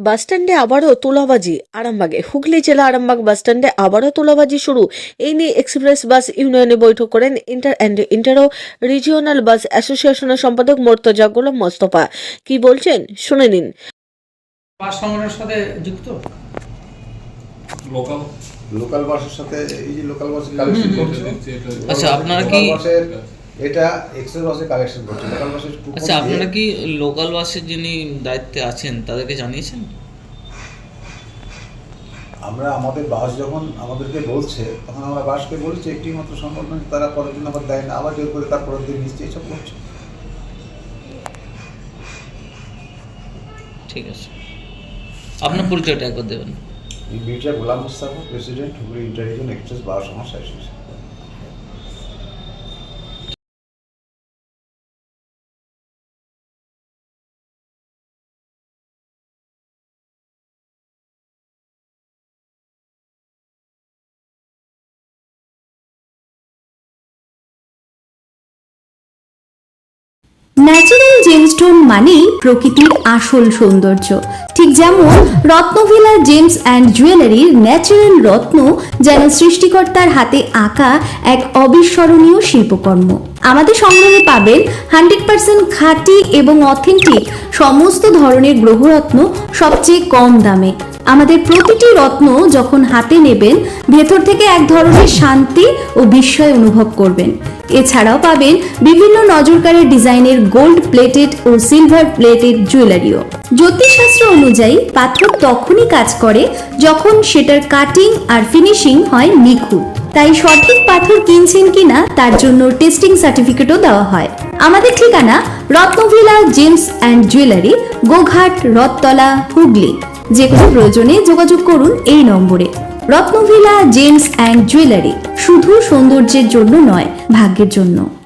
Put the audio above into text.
বাসস্ট্যান্ডে আবারও তোলাবাজি আরামবাগে। হুগলি জেলা আরামবাগ বাসস্ট্যান্ডে আবারও তোলাবাজি শুরু। এই নিয়ে এক্সপ্রেস বাস ইউনিয়নে বৈঠক করেন inter and intra regional bus অ্যাসোসিয়েশনের সম্পাদক মোর্তজা গোলাম মোস্তফা। কি বলছেন? শুনে নিন। বাস সংগঠনের সাথে যুক্ত? লোকাল লোকাল বাসের সাথে এই যে লোকাল কালেকশন করছে। আচ্ছা, আপনারা কি- এটা এক্সপ্রেস বাসের কালেকশন করছে। লোকাল বাসের আচ্ছা আপনারা কি লোকাল বাসের যিনি দায়িত্বে আছেন তাদেরকে জানিয়েছেন? আমরা আমাদের বাস যখন আমাদেরকে বলছে তখন আমরা বাসকে বলছি একটি মাত্র সম্ভব নয় তারা পরের দিন আবার দেয় না। আবার জোর করে তার পরের দিন নিশ্চয়ই এইসব করছে। ঠিক আছে। আপনার পরিচয়টা একবার দেবেন। এই Golam Mustafa president Hooghly inter region express bus সমস্যা এসেছে। ন্যাচারাল জেমস্টোন মানেই প্রকৃতির আসল সৌন্দর্য। ঠিক যেমন রত্নভিলা জেমস অ্যান্ড জুয়েলারির ন্যাচারাল রত্ন যেন সৃষ্টিকর্তার হাতে আঁকা এক অবিস্মরণীয় শিল্পকর্ম। আমাদের সংগ্রহে পাবেন হান্ড্রেড পার্সেন্ট খাঁটি এবং অথেন্টিক সমস্ত ধরনের গ্রহরত্ন সবচেয়ে কম দামে। আমাদের প্রতিটি রত্ন যখন হাতে নেবেন, ভেতর থেকে এক ধরনের শান্তি ও বিস্ময় অনুভব করবেন। এছাড়াও পাবেন বিভিন্ন নজরকারের ডিজাইনের গোল্ড প্লেটেড ও সিলভার প্লেটেড জুয়েলারিও জ্যোতিষশাস্ত্র অনুযায়ী পাথর তখনই কাজ করে যখন সেটার কাটিং আর ফিনিশিং হয় নিখুঁত। তাই সঠিক পাথর কিনছেন কিনা তার জন্য টেস্টিং সার্টিফিকেটও দেওয়া হয়। আমাদের ঠিকানা Ratnavila gems and jewellery, Goghat, Rathtala, Hooghly. যে কোনো প্রয়োজনে যোগাযোগ করুন এই নম্বরে। রত্নভিলা, জেমস অ্যান্ড জুয়েলারি শুধু সৌন্দর্যের জন্য নয়, ভাগ্যের জন্য।